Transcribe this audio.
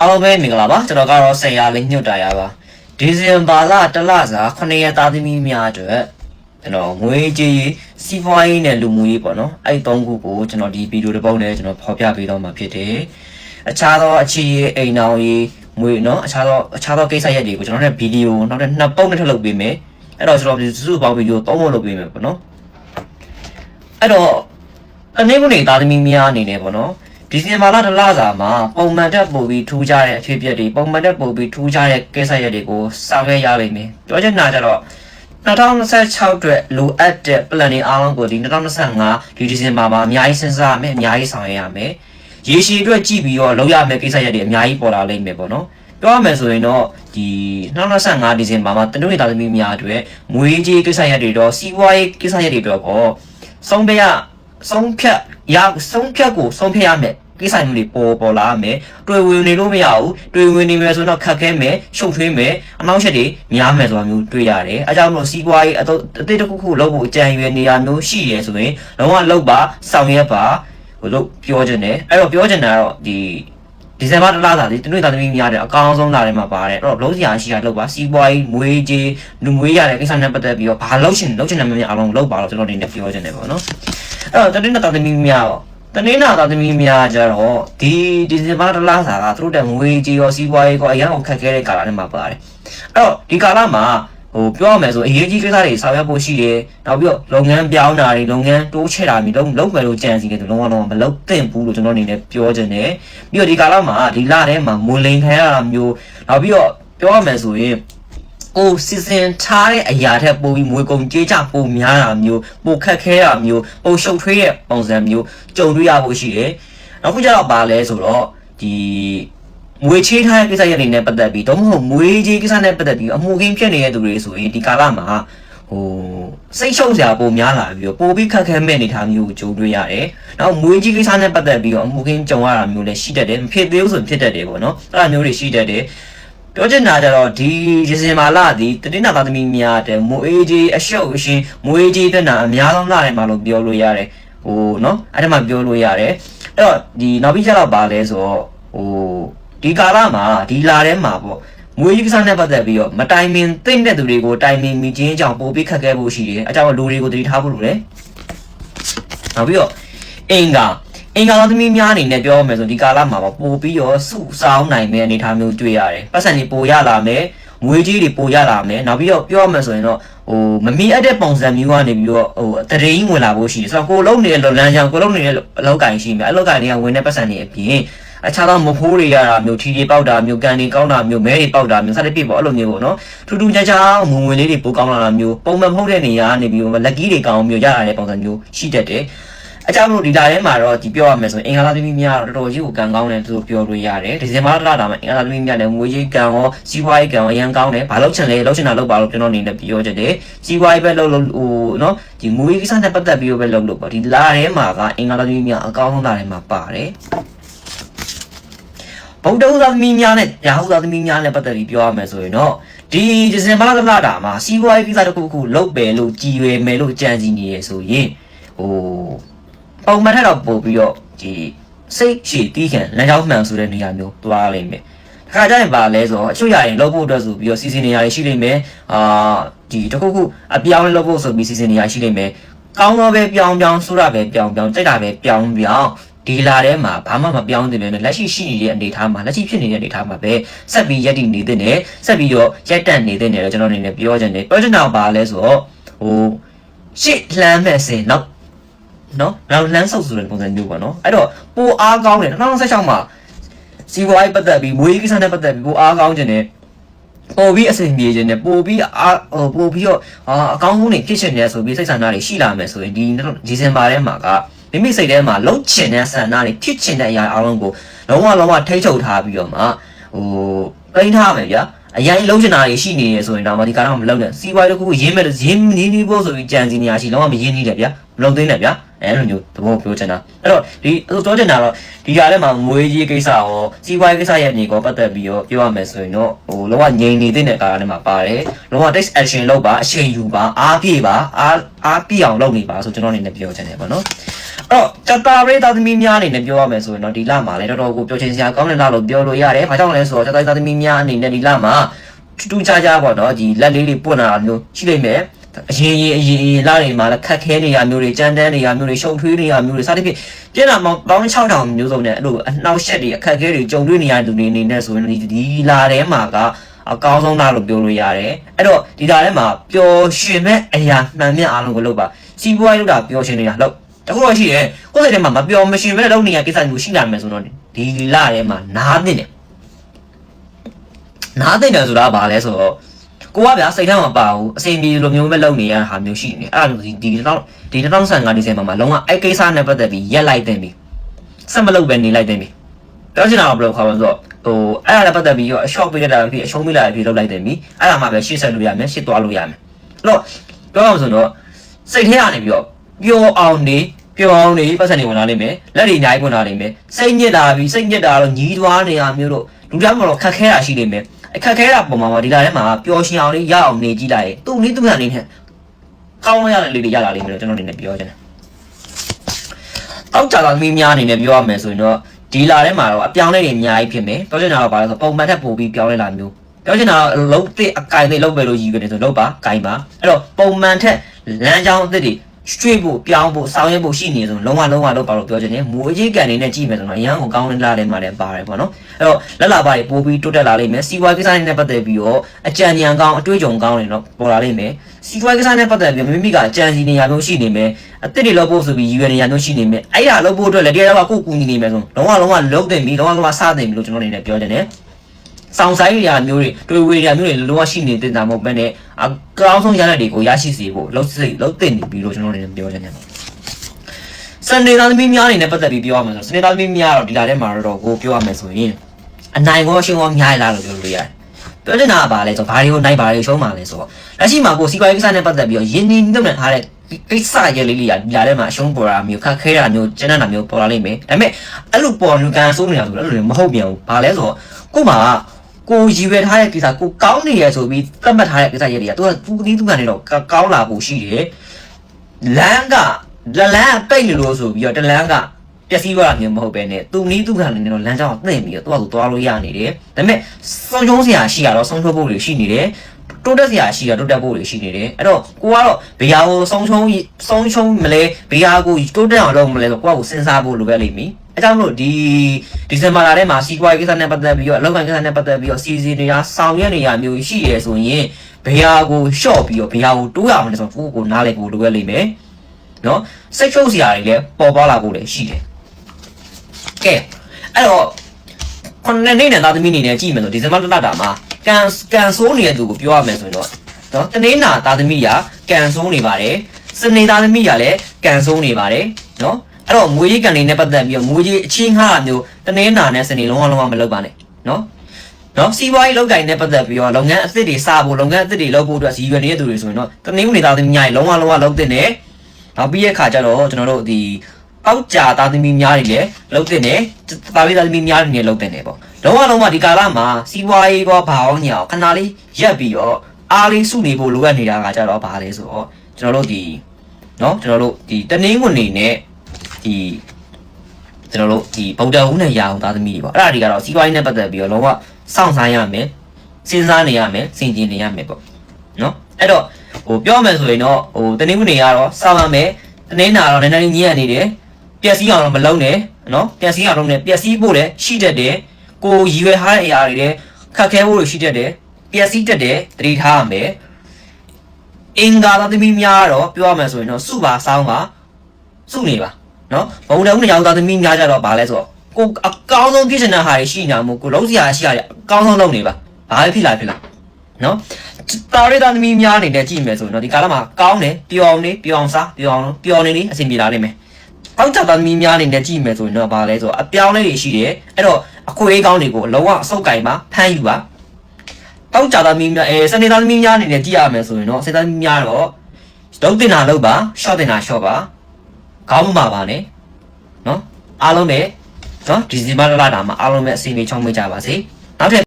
အားလုံးပဲမင်္ဂလာပါကျွန်တော်ကတော့ဆယ်ရာလေးညွတ်တာရပါဒီဇင်ဘာလတလစာ9ရက်သားသမီးများအတွက်ကျွန်တော်ငွေကြေးစီးပွားရေးနဲ့လူမှုရေးပေါ့နော်အဲ့သုံးခုကိုကျွန်တော်ဒီဗီဒီယိုတစ်ပုဒ်နဲ့ကျွန်တော်ဖော်ပြပေးတော့မှာဖြစ်တယ်အခြားသောအခြေရေးအိမ်အောင်ရေးငွေနော်အခြားသောအခြားသောကိစ္စရပ်တွေကိုကျွန်တော်တို့ဗီဒီယိုနောက်ထပ်နှစ်ပုဒ်နဲ့ထပ်လုပ်ပေးမယ်အဲ့တော့ကျွန်တော်စုစုပေါင်းဗီဒီယိုသုံးပုဒ်လုပ်ပေးမယ်ပေါ့နော်အဲ့တော့အနေနဲ့နေသားသမီးများအနေနဲ့ပေါ့နော် ဒီဇင်ဘာလတစ်လစာမှာပုံမှန်တက်ပို့ပြီးထူးခြားတဲ့အဖြစ်အပျက်တွေပုံမှန်တက်ပို့ပြီးထူးခြားတဲ့ကိစ္စရပ်တွေကိုစောင့်ရရလိမ့်မယ်။ပြောချင်တာကြတော့2026အတွက်လိုအပ်တဲ့ plan တွေအားလုံးကိုဒီ2025ဒီဒီဇင်ဘာမှာအများကြီးစဉ်းစားရမယ်အများကြီးဆောင်ရွက်ရမယ်။ရေရှည်အတွက်ကြည့်ပြီးတော့လုပ်ရမယ့်ကိစ္စရပ်တွေအများကြီးပေါ်လာလိမ့်မယ်ပေါ့နော်။ပြောရမယ်ဆိုရင်တော့ဒီ2025ဒီဇင်ဘာမှာတနင်္ဂနွေသားသမီးများအတွက်မွေးကြီးကိစ္စရပ်တွေတော့စီးပွားရေးကိစ္စရပ်တွေတော့ပေါ့ဆုံးဖြတ် ဆုံးဖြတ်ရဆုံးဖြတ်ကိုဆုံးဖြတ်ရမယ်ကိစ္စမျိုးတွေပေါ်ပေါ်လာမယ်တွေ့ဝင်နေလို့မရဘူးတွေ့ဝင်နေမယ်ဆိုတော့ခက်ခဲမယ်ရှုပ်ထွေးမယ်အနောက်ချက်တွေများမယ်ဆိုတာမျိုးတွေ့ရတယ်အဲကြောင့်မလို့စီးပွားရေးအတော့အသေးတစ်ခုခုလုပ်ဖို့အကြံရွယ်နေရမျိုးရှိရဲဆိုရင်လုံးဝလုပ်ပါဆောင်ရွက်ပါဟိုလို့ပြောချင်တယ်အဲ့တော့ပြောချင်တာကတော့ဒီ ဒီဇင်ဘာတလားစာဒီတနွေသားသမီးများတဲ့အကောင်းဆုံးလာတယ်မှာပါတယ်အဲ့တော့လုံးစရာရှိတာလုပ်ပါစီးပွားရေးမွေးကြီးလူမွေးရတဲ့ကိစ္စနဲ့ပတ်သက်ပြီးတော့ဘာလုပ်ရှင်လုပ်ချင်တဲ့မျိုးများအားလုံးလုပ်ပါတော့ကျွန်တော်အနေနဲ့ပြောချင်တယ်ပေါ့နော်အဲ့တော့တနင်္လာသားသမီးများတော့တနင်္လာသားသမီးများကြတော့ဒီဒီဇင်ဘာတလားစာကသူတို့တဲ့ငွေကြီးရောစီးပွားရေးကောအရင်ကခက်ခဲတဲ့ကာလနဲ့မှာပါတယ်အဲ့တော့ဒီကာလမှာ ဟိုပြောရမယ်ဆိုအရေးကြီးကိစ္စတွေဆောင်ရွက်ဖို့ရှိတယ်နောက်ပြီးတော့လုပ်ငန်းပြောင်းတာတွေလုပ်ငန်းတိုးချဲ့တာမျိုးလုံးလုံးမယ်လို့ကြံစီတယ်သူလုံးဝလုံးဝမလုပ်သင့်ဘူးလို့ကျွန်တော်အနေနဲ့ပြောချင်တယ်ပြီးတော့ဒီကာလမှာဒီလထဲမှာမွန်လိန်ခံရတာမျိုးနောက်ပြီးတော့ပြောရမယ်ဆိုရင်ကိုစီစဉ်ထားတဲ့အရာထက်ပိုပြီးမွေကုန်ကြေးကြပိုများတာမျိုးပိုခက်ခဲတာမျိုးပိုရှုပ်ထွေးတဲ့ပုံစံမျိုးကြုံတွေ့ရဖို့ရှိတယ်။နောက်ခုကျတော့ပါလဲဆိုတော့ဒီ မွေချေးထားတဲ့ကိစ္စရပ်တွေနဲ့ပတ်သက်ပြီးတော့မဟုတ်မွေကြီးကိစ္စနဲ့ပတ်သက်ပြီးအမှုခင်းဖြစ်နေတဲ့သူတွေဆိုရင်ဒီကာလမှာဟိုစိတ်ရှုပ်စရာပိုများလာပြီးတော့ပိုပြီးခက်ခဲမဲ့အနေထားမျိုးကိုကြုံတွေ့ရတယ်။နောက်မွေကြီးကိစ္စနဲ့ပတ်သက်ပြီးတော့အမှုခင်းကြုံရတာမျိုးလည်းရှိတတ်တယ်။မဖြစ်သေးဘူးဆိုဖြစ်တတ်တယ်ပေါ့နော်။အဲ့ဒါမျိုးတွေရှိတတ်တယ်။ပြောချင်တာကြတော့ဒီရစင်မာလာဒီတတိနာသားသမီးများတဲ့မွေးကြီးအရှုပ်အရှင်မွေးကြီးပြနာအများဆုံးလာတယ်မှာလို့ပြောလို့ရတယ်ဟိုနော်အဲ့ဒါမှပြောလို့ရတယ်အဲ့တော့ဒီနောက်ပြီးကျတော့ပါလဲဆိုတော့ဟို ဒီကာလမှာဒီလာထဲမှာပေါ့မွေးကြီးကစားနဲ့ပတ်သက်ပြီးတော့မတိုင်ပင်သိမ့်တဲ့သူတွေကိုတိုင်ပင်မိခြင်းကြောင့်ပိုပြီးခက်ခဲဖို့ရှိတယ်အကြောင်းလူတွေကိုတတိထားဖို့လိုတယ်နောက်ပြီးတော့အင်္ဂါအင်္ဂါသားသမီးများအနေနဲ့ပြောရမယ်ဆိုဒီကာလမှာပေါ့ပိုပြီးတော့စုဆောင်းနိုင်မယ့်အနေအထားမျိုးတွေ့ရတယ်ပတ်စံတွေပိုရလာမယ်ငွေကြီးတွေပိုရလာမယ်နောက်ပြီးတော့ပြောရမယ်ဆိုရင်တော့ဟိုမမီအပ်တဲ့ပုံစံမျိုးကနေပြီးတော့ဟိုတရေကြီးဝင်လာဖို့ရှိတယ်ဆိုတော့ကိုလုံးနေတဲ့လမ်းကြောင်းကိုလုံးနေတဲ့အလောက်ကင်ရှိမယ်အလောက်ကင်တွေကဝင်တဲ့ပတ်စံတွေအပြင် အခြားသောမဖိုးတွေရတာမျိုးထီတွေပေါက်တာမျိုးကန်တွေကောင်းတာမျိုးမဲတွေပေါက်တာမျိုးစသဖြင့်ပေါ့အဲ့လိုမျိုးပေါ့နော်ထူးထူးခြားခြားဝင်ဝင်လေးတွေပိုကောင်းလာတာမျိုးပုံမှန်မဟုတ်တဲ့နေရာကနေပြီးတော့လက်ကီးတွေကောင်းမျိုးရလာတဲ့ပုံစံမျိုးရှိတတ်တယ်အကြောင်းလို့ဒီလာထဲမှာတော့ဒီပြောရမယ်ဆိုရင်အင်္ဂါသားသမီးများတော့တော်တော်ကြီးကိုကံကောင်းတယ်သူတို့ပြောလို့ရတယ်ဒီဇင်ဘာလတာမှာအင်္ဂါသားသမီးများလည်းငွေကြီးကံရောစီးပွားရေးကံရောအရင်ကောင်းတယ်ဘာလို့ချင်လဲလို့ချင်တာလုပ်ပါလို့ကျွန်တော်အနေနဲ့ပြောချင်တယ်စီးပွားရေးပဲလုပ်လို့ဟိုနော်ဒီငွေကြီးကိစ္စနဲ့ပတ်သက်ပြီးတော့ပဲလုပ်လို့ပေါ့ဒီလာထဲမှာကအင်္ဂါသားသမီးများအကောင်းဆုံးလာထဲမှာပါတယ် ဗုဒ္ဓဦးသားသမီးများနဲ့ရာဟုသားသမီးများနဲ့ပတ်သက်ပြီးပြောရမယ်ဆိုရင်တော့ဒီဒီဇင်ဘာလတာမှာစီးပွားရေးကိစ္စတစ်ခုခုလုပ်ပယ်လို့ကြည်ရွယ်မယ်လို့ကြံစီနေရဆိုရင်ဟိုပုံမှန်ထက်တော့ပို့ပြီးတော့ဒီစိတ်ရှည်တီးခံလမ်းကြောင်းမှန်ဆိုတဲ့နေရာမျိုးသွားလိမ့်မယ်။ခါကြရင်ပါလဲဆိုတော့အချို့ရရင်လုပ်ဖို့အတွက်ဆိုပြီးတော့စီစဉ်နေရာတွေရှိလိမ့်မယ်။အာဒီတစ်ခုခုအပြောင်းလုပ်ဖို့ဆိုပြီးစီစဉ်နေရာရှိလိမ့်မယ်။ကောင်းတော့ပဲပြောင်းပြောင်းဆိုးတာပဲပြောင်းပြောင်းကြိုက်တာပဲပြောင်းပြောင်း ဒီလာထဲမှာဘာမှမပြောင်းသင့်တယ်လက်ရှိရှိနေတဲ့အနေအထားမှာလက်ရှိဖြစ်နေတဲ့အနေအထားမှာပဲဆက်ပြီးရက်တည်နေတဲ့နဲ့ဆက်ပြီးတော့ရက်တန့်နေတဲ့နဲ့တော့ကျွန်တော်အနေနဲ့ပြောချင်တယ်ပြောချင်တာပါလဲဆိုတော့ဟိုရှစ်လှမ်းမဲ့စင်နောက်နော်နောက်လမ်းဆုပ်ဆိုတဲ့ပုံစံမျိုးပေါ့နော်အဲ့တော့ပိုအားကောင်းတယ်2016မှာစီဝိုင်းပတ်သက်ပြီးမွေးကိစ္စနဲ့ပတ်သက်ပြီးပိုအားကောင်းခြင်းနဲ့ပိုပြီးအဆင်ပြေခြင်းနဲ့ပိုပြီးအားဟိုပိုပြီးတော့အာအကောင်းဆုံးနေဖြစ်ရှင်နေဆိုပြီးစိတ်ဆန္ဒတွေရှိလာမယ်ဆိုရင်ဒီဒီဇင်ဘာထဲမှာက မိမိစိတ်ထဲမှာလုံးချင်တဲ့ဆန္ဒတွေဖြစ်ချင်တဲ့အရာအလုံးကိုလုံးဝလုံးဝထိ ंछ ုပ်ထားပြီးတော့မှဟိုပိန်းထားမယ်ဗျာအရင်လုံးချင်တာတွေရှိနေရဆိုရင်တော့ဒီကတော့မလုပ်နဲ့စီဝိုင်းတစ်ခုခုရင်းမဲ့ရင်းနေနေဖို့ဆိုပြီးကြံစီနေရရှိလုံးဝမရင်းနေတယ်ဗျာမလုပ်သေးနဲ့ဗျာအဲလိုမျိုးသဘောပြောချင်တာအဲ့တော့ဒီပြောချင်တာတော့ဒီကြားထဲမှာငွေကြီးကိစ္စရောစီးပွားရေးကိစ္စရဲ့ညီကောပတ်သက်ပြီးတော့ပြောရမယ်ဆိုရင်တော့ဟိုလောကငြိမ်နေတဲ့ကာလထဲမှာပါတယ်လောက text action လုပ်ပါအချိန်ယူပါအားပြေပါအားအားပြည့်အောင်လုပ်နေပါဆိုကျွန်တော်အနေနဲ့ပြောချင်တယ်ပေါ့နော် အဲ့တော့တတာရေးသားသမီးများအနေနဲ့ပြောရမယ်ဆိုရင်တော့ဒီလမှာလည်းတော်တော်ကိုပြောချင်စရာကောင်းတဲ့လလို့ပြောလို့ရတယ်။ဘာကြောင့်လဲဆိုတော့တတာရေးသားသမီးများအနေနဲ့ဒီလမှာထူးထူးခြားခြားပေါ့နော်ဒီလက်လေးတွေပွင့်လာတာမျိုးရှိလိမ့်မယ်။အရင်ရင်အရင်ရင်လတွေမှာလည်းခက်ခဲနေရမျိုးတွေကြမ်းတမ်းနေရမျိုးတွေရှုပ်ထွေးနေရမျိုးတွေစသဖြင့်ပြည်လာမောင်းပေါင်း6000မျိုးစုံနဲ့အဲ့လိုအနှောက်အယှက်တွေအခက်အခဲတွေကြုံတွေ့နေရတဲ့သူတွေအနေနဲ့ဆိုရင်ဒီဒီလာထဲမှာကအကောင်းဆုံးလားလို့ပြောလို့ရတယ်။အဲ့တော့ဒီလာထဲမှာပျော်ရွှင်မဲ့အရာမှန်မြတ်အားလုံးကိုလုပ်ပါ။စီးပွားရေးလုပ်တာပျော်ရွှင်နေတာလုပ် တခုတော့ရှိတယ်ကိုယ်စိတ်ထဲမှာမပျော်မရွှင်မဲ့လုပ်နေရကိစ္စမျိုးရှိလာမယ်ဆိုတော့ဒီလာထဲမှာနားနေတယ်နားသိတယ်ဆိုတာဘာလဲဆိုတော့ကိုကဗျာစိတ်ထဲမှာပါဘူးအစဉ်ပြေလိုမျိုးပဲလုပ်နေရတာမျိုးရှိနေအဲ့ဒါမျိုးဒီတော့ဒီ2025ဒီဇင်ဘာမှာလုံးဝအဲ့ကိစ္စနဲ့ပတ်သက်ပြီးရက်လိုက်တင်ပြီဆက်မလုပ်ပဲနေလိုက်တင်ပြီပြောချင်တာကဘယ်လိုခေါ်မလဲဆိုတော့ဟိုအဲ့ဒါနဲ့ပတ်သက်ပြီးတော့အရှော့ပေးရတာဖြစ်အရှုံးပေးလာတာဖြစ်လုပ်လိုက်တင်ပြီအဲ့ဒါမှပဲရှေ့ဆက်လို့ရမယ်ရှေ့သွားလို့ရမယ်အဲ့တော့ပြောရအောင်ဆိုတော့စိတ်ထဲကနေပြီးတော့ ပျော်အောင်နေပျော်အောင်နေပတ်စံနေဝင်လာလိမ့်မယ်လက်တွေအများကြီးဝင်လာလိမ့်မယ်စိတ်ညစ်တာပြီးစိတ်ညစ်တာတော့ညီးသွားနေတာမျိုးတို့လူတိုင်းမှာတော့ခက်ခဲတာရှိလိမ့်မယ်အခက်ခဲတာပုံမှာဒီလာထဲမှာပျော်ရှင်အောင်လေးရအောင်နေကြည့်လိုက်သူ့နည်းသူ့ဟန်လေးနဲ့ကောင်းရတဲ့လေးတွေရလာလိမ့်မယ်လို့ကျွန်တော်အနေနဲ့ပြောချင်တယ်။အောက်ကြတာသမီးများအနေနဲ့ပြောရမယ်ဆိုရင်တော့ဒီလာထဲမှာတော့အပြောင်းလဲတွေအများကြီးဖြစ်မယ်။ပြောချင်တာတော့ဘာလဲဆိုပုံမှန်ထက်ပိုပြီးပြောင်းလဲလာမျိုးပြောချင်တာတော့လုံးသစ်အကင်တွေလုံးပဲလို့ရည်ရွယ်နေဆိုလုံးပါကင်ပါအဲ့တော့ပုံမှန်ထက်လမ်းကြောင်းအသစ်တွေ ရွှေ့ဖို့ပြောင်းဖို့စောင်းရဲဖို့ရှိနေဆိုလုံးဝလုံးဝလုံးပါလို့ပြောချင်တယ်မူအကြီးကန်နေနဲ့ကြည့်မယ်ဆိုတော့အရန်ကိုကောင်းလာတယ်မှလည်းပါတယ်ပေါ့နော်အဲ့တော့လက်လာပါတွေပိုးပြီးတိုးတက်လာလိမ့်မယ်စီးပွားကိစ္စတွေနဲ့ပတ်သက်ပြီးတော့အကြံဉာဏ်ကောင်းအတွေ့အကြုံကောင်းတွေတော့ပေါ်လာလိမ့်မယ်စီးပွားကိစ္စနဲ့ပတ်သက်ပြီးမိမိကအကြံစီနေရမျိုးရှိနေမယ်အသစ်တွေလုပ်ဖို့ဆိုပြီးရည်ရွယ်နေရမျိုးရှိနေမယ်အဲ့ဒါလုပ်ဖို့အတွက်လည်းတရားကကိုကူညီနေမယ်ဆိုလုံးဝလုံးဝလုံးတင်ပြီးလုံးဝလုံးဝစတင်ပြီးလို့ကျွန်တော်အနေနဲ့ပြောချင်တယ် ဆောင်ဆိုင်ရာမျိုးတွေတွေ့ဝေရာမျိုးတွေလုံးဝရှိနေတဲ့တာမဟုတ်ဘဲနဲ့အကောင်းဆုံးရတဲ့တွေကိုရရှိစေဖို့လုံးစိတ်လုံးတင်နေပြီးလို့ကျွန်တော်အနေနဲ့ပြောချင်တယ်စနေသားသမီးများအနေနဲ့ပတ်သက်ပြီးပြောရမယ်ဆိုစနေသားသမီးများတော့ဒီလာထဲမှာတော့ကိုပြောရမယ်ဆိုရင်အနိုင်ကောရှင်းကောများလာလို့ပြောလို့ရတယ်ပြောချင်တာကဘာလဲဆိုတော့ဘာတွေကိုနိုင်ဘာတွေရှုံးမှာလဲဆိုတော့လက်ရှိမှာကိုစီးပွားရေးကိစ္စနဲ့ပတ်သက်ပြီးတော့ယင်းဒီမြုပ်နှံထားတဲ့ကိစ္စရဲ့လေးလေးကဒီလာထဲမှာအရှုံးပေါ်တာမျိုးခက်ခဲတာမျိုးကျန်းတာမျိုးပေါ်လာလိမ့်မယ်ဒါပေမဲ့အဲ့လိုပေါ်လူကန်ဆိုးနေတာဆိုတော့အဲ့လိုမဟုတ်ပြန်ဘူးဘာလဲဆိုတော့ကို့မှာကို ရည်ရွယ်ထားတဲ့ကိစ္စကိုကောင်းနေရဆိုပြီးသတ်မှတ်ထားတဲ့ကိစ္စရဲ့တွေကသူကသူဒီသူကနေတော့ကောင်းလာဖို့ရှိတယ်လမ်းကလလန်းပိတ်နေလို့ဆိုပြီးတော့တလန်းကပျက်စီးသွားတာမျိုးမဟုတ်ပဲနဲ့သူနီးသူခံနေတော့လမ်းကြောင်းကိုသိမ့်ပြီးတော့သူကသူသွားလို့ရနေတယ်ဒါပေမဲ့ဆုံးချုံးစရာရှိရတော့ဆုံးချုံးဖို့တွေရှိနေတယ်တိုးတက်စရာရှိရတိုးတက်ဖို့တွေရှိနေတယ်အဲ့တော့ကိုကတော့ဘေးဟာကိုဆုံးချုံးဆုံးချုံးမလဲဘေးဟာကိုတိုးတက်အောင်လုပ်မလဲဆိုကိုကကိုစဉ်းစားဖို့လိုပဲလိမ့်မည် အဲကြောင့်မလို့ဒီဒီဇင်ဘာလထဲမှာစီးပွားရေးကိစ္စနဲ့ပတ်သက်ပြီးတော့အလုပ်ကိုင်ကိစ္စနဲ့ပတ်သက်ပြီးတော့စီစီတွေကဆောင်ရွက်နေရမျိုးရှိရဲဆိုရင်ဘေးဟာကိုရှော့ပြီးတော့ဘေးဟာကိုတိုးရအောင်လဲဆိုတော့ကိုကိုနားလဲကိုလိုပဲလိမ့်မယ်နော်စိတ်ချုပ်စရာတွေလည်းပေါ်ပေါလာဖို့လည်းရှိတယ်ကဲအဲ့တော့ခုနှစ်နှစ်နဲ့သားသမီးအနေနဲ့ကြည့်မယ်ဆိုဒီဇင်ဘာလတာမှာကန်ကန်ဆိုးနေတဲ့သူကိုပြောရမယ်ဆိုရင်တော့နော်တနင်္လာသားသမီးကကန်ဆိုးနေပါတယ်စနေသားသမီးကလည်းကန်ဆိုးနေပါတယ်နော် အဲ့တော့ငွေကြီးကန်လေးနဲ့ပတ်သက်ပြီးတော့ငွေကြီးအချင်းငှားမျိုးတနင်္လာနဲ့စနေလုံးဝလုံးဝမလုပ်ပါနဲ့နော်နော်စီးပွားရေးလုပ်ကိုင်နဲ့ပတ်သက်ပြီးတော့လုပ်ငန်းအသစ်တွေစဖို့လုပ်ငန်းအသစ်တွေလုပ်ဖို့အတွက်ရည်ရွယ်နေတဲ့သူတွေဆိုရင်တော့တနင်္ဂနွေသားသမီးများရေလုံးဝလုံးဝလုပ်တဲ့နဲ့နောက်ပြီးရဲ့ခါကျတော့ကျွန်တော်တို့ဒီအောက်ကြာသားသမီးများတွေလည်းလုပ်တဲ့နဲ့တာလေးသားသမီးများတွေလည်းလုပ်တဲ့နဲ့ပေါ့လုံးဝလုံးဝဒီကာလမှာစီးပွားရေးကောဘာအောင်ညာခဏလေးရက်ပြီးတော့အားလေးစုနေဖို့လိုအပ်နေတာကကြတော့ဘာလဲဆိုတော့ကျွန်တော်တို့ဒီနော်ကျွန်တော်တို့ဒီတနင်္ဂနွေနဲ့ ဒီကျွန်တော်တို့ဒီဗုဒ္ဓဟူးနဲ့ရာဟုသားသမီးတွေပေါ့အဲ့ဒါတွေကတော့စီးပွားရေးနဲ့ပတ်သက်ပြီးတော့လုံးဝစောင့်စားရမယ်စဉ်းစားနေရမယ်စင်ကျင်နေရမယ်ပေါ့နော်အဲ့တော့ဟိုပြောမယ်ဆိုရင်တော့ဟိုတနင်္ဂနွေကတော့စောင့်ရမယ်တနင်္လာတော့နည်းနည်းညံ့နေတယ်ပျက်စီးအောင်တော့မလုံးနဲ့နော်ပျက်စီးအောင်လုပ်နဲ့ပျက်စီးဖို့လည်းရှိတတ်တယ်ကိုရည်ရွယ်ထားတဲ့အရာတွေလည်းခက်ခဲဖို့ရှိတတ်တယ်ပျက်စီးတတ်တယ်သတိထားရမယ်အင်္ဂါသားသမီးများတော့ပြောရမယ်ဆိုရင်တော့စုပါစောင်းပါစုနေပါ နော်ဘုံတုံးရောင်သားသမီးများကြတော့ဗာလဲဆိုတော့ကိုအကောင်းဆုံးကိစ္စနာဟာရှိနေတာမို့ကိုလုံးစရာရှိရတယ်အကောင်းဆုံးလုပ်နေပါဘာပဲဖြစ်လာဖြစ်လာနော်တာရီသားသမီးများအနေနဲ့ကြည့်မယ်ဆိုရင်တော့ဒီကာလမှာကောင်းတယ်ပျော်နေပျော်အောင်စားပျော်အောင်ပျော်နေလေအဆင်ပြေလာလိမ့်မယ်အောက်ကြသားသမီးများအနေနဲ့ကြည့်မယ်ဆိုရင်တော့ဗာလဲဆိုတော့အပြောင်းလဲတွေရှိတယ်အဲ့တော့အခွေးကောင်းတွေကိုလုံးဝအဆုတ်ကင်ပါဖမ်းယူပါတောက်ကြသားသမီးများအဲစနေသားသမီးများအနေနဲ့ကြည့်ရမယ်ဆိုရင်တော့စနေသားသမီးများတော့လုံးတင်တာလုံးပါရှော့တင်တာရှော့ပါ ခေါင်းမပါပါနဲ့နော်အားလုံးပဲနော်ဒီဇင်ဘာလလတာမှာအားလုံးပဲအစီအမီချောင်းမိကြပါစေနောက်ထပ်